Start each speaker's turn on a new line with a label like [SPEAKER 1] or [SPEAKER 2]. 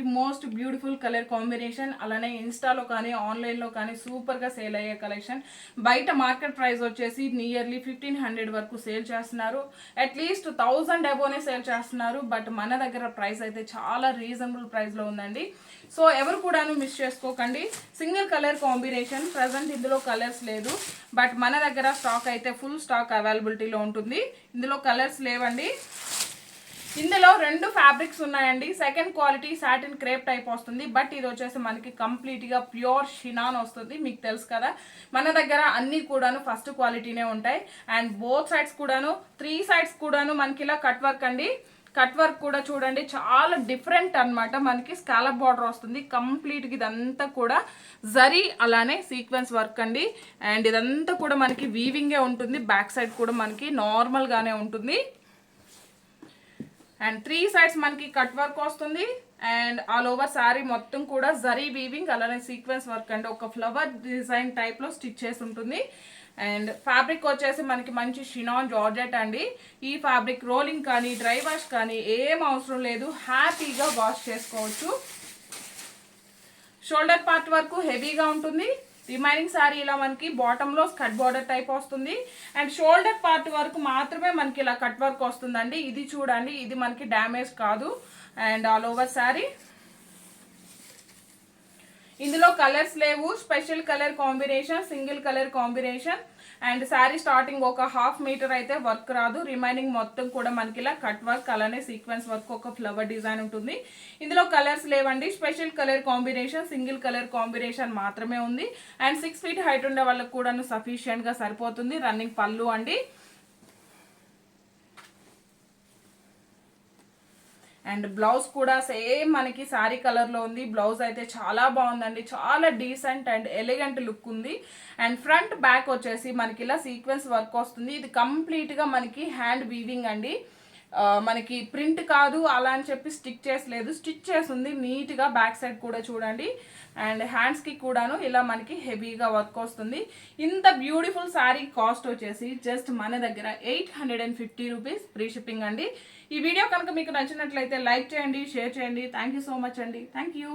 [SPEAKER 1] మనకి most beautiful colour combination. అలానే ఇన్స్టాలో కానీ ఆన్లైన్లో కానీ సూపర్గా సేల్ అయ్యే కలెక్షన్. బయట మార్కెట్ ప్రైస్ వచ్చేసి నియర్లీ ఫిఫ్టీన్ హండ్రెడ్ వరకు సేల్ చేస్తున్నారు. అట్లీస్ట్ థౌజండ్ అబోనే సేల్ చేస్తున్నారు. బట్ మన దగ్గర ప్రైస్ అయితే చాలా రీజనబుల్ ప్రైస్లో ఉందండి. సో ఎవరు కూడాను మిస్ చేసుకోకండి. Single colour combination. ప్రజెంట్ ఇందులో కలర్స్ లేదు. బట్ మన దగ్గర స్టాక్ అయితే ఫుల్ స్టాక్ అవైలబిలిటీలో ఉంటుంది. ఇందులో కలర్స్ లేవండి. ఇందులో రెండు ఫ్యాబ్రిక్స్ ఉన్నాయండి. Second quality satin crepe type వస్తుంది. బట్ ఇది వచ్చేసి మనకి కంప్లీట్గా ప్యూర్ షినాన్ వస్తుంది. మీకు తెలుసు కదా. మన దగ్గర అన్నీ కూడాను ఫస్ట్ క్వాలిటీనే ఉంటాయి. అండ్ బోత్ సైడ్స్ కూడాను త్రీ సైడ్స్ కూడాను మనకి ఇలా కట్ వర్క్ అండి. కట్ వర్క్ కూడా చూడండి చాలా డిఫరెంట్ అన్నమాట. మనకి స్కాలప్ బార్డర్ వస్తుంది. కంప్లీట్గా ఇదంతా కూడా జరీ అలానే సీక్వెన్స్ వర్క్ అండి. అండ్ ఇదంతా కూడా మనకి వీవింగే ఉంటుంది. బ్యాక్ సైడ్ కూడా మనకి నార్మల్గానే ఉంటుంది. అండ్ త్రీ సైడ్స్ మనకి కట్ వర్క్ వస్తుంది. అండ్ ఆల్ ఓవర్ శారీ మొత్తం కూడా జరీ వీవింగ్ అలానే సీక్వెన్స్ వర్క్ అండి ఒక ఫ్లవర్ డిజైన్ టైప్లో స్టిచ్ చేసి ఉంటుంది. అండ్ ఫ్యాబ్రిక్ వచ్చేసి మనకి మంచి షినాన్ జార్జెట్ అండి. ఈ ఫ్యాబ్రిక్ రోలింగ్ కానీ డ్రై వాష్ కానీ ఏం అవసరం లేదు. హ్యాపీగా వాష్ చేసుకోవచ్చు. షోల్డర్ పార్ట్ వరకు హెవీగా ఉంటుంది. రిమైనింగ్ శారీ ఇలా మనకి బాటంలో కట్ బార్డర్ టైప్ వస్తుంది. అండ్ షోల్డర్ పార్ట్ వరకు మాత్రమే మనకి ఇలా కట్ వర్క్ వస్తుందండి. ఇది చూడండి ఇది మనకి డ్యామేజ్ కాదు. అండ్ ఆల్ ఓవర్ శారీ ఇందులో కలర్స్ లేవు. Special colour combination single colour combination. And sari starting ఒక హాఫ్ మీటర్ అయితే వర్క్ రాదు. రిమైనింగ్ మొత్తం కూడా మనకి ఇలా కట్ వర్క్ అలానే సీక్వెన్స్ వర్క్ ఒక ఫ్లవర్ డిజైన్ ఉంటుంది. ఇందులో కలర్స్ లేవండి. Special colour combination single colour combination మాత్రమే ఉంది. అండ్ సిక్స్ ఫీట్ హైట్ ఉండే వాళ్ళకి కూడా సఫిషియెంట్గా సరిపోతుంది. రన్నింగ్ పళ్ళు అండి. అండ్ బ్లౌజ్ కూడా సేమ్ మనకి శారీ కలర్లో ఉంది. బ్లౌజ్ అయితే చాలా బాగుందండి. చాలా డీసెంట్ అండ్ ఎలిగెంట్ లుక్ ఉంది. అండ్ ఫ్రంట్ బ్యాక్ వచ్చేసి మనకి ఇలా సీక్వెన్స్ వర్క్ వస్తుంది. ఇది కంప్లీట్గా మనకి హ్యాండ్ వీవింగ్ అండి. మనకి ప్రింట్ కాదు అలా అని చెప్పి స్టిక్ చేసలేదు. స్టిచ్ చేసింది నీట్గా బ్యాక్ సైడ్ కూడా చూడండి. అండ్ హ్యాండ్స్కి కూడాను ఇలా మనకి హెవీగా వర్క్ వస్తుంది. ఇంత బ్యూటిఫుల్ శారీ కాస్ట్ వచ్చేసి జస్ట్ మన దగ్గర eight hundred and fifty rupees free shipping అండి. ఈ వీడియో కనుక మీకు నచ్చినట్లయితే లైక్ చేయండి షేర్ చేయండి. థ్యాంక్ యూ సో మచ్ అండి. Thank you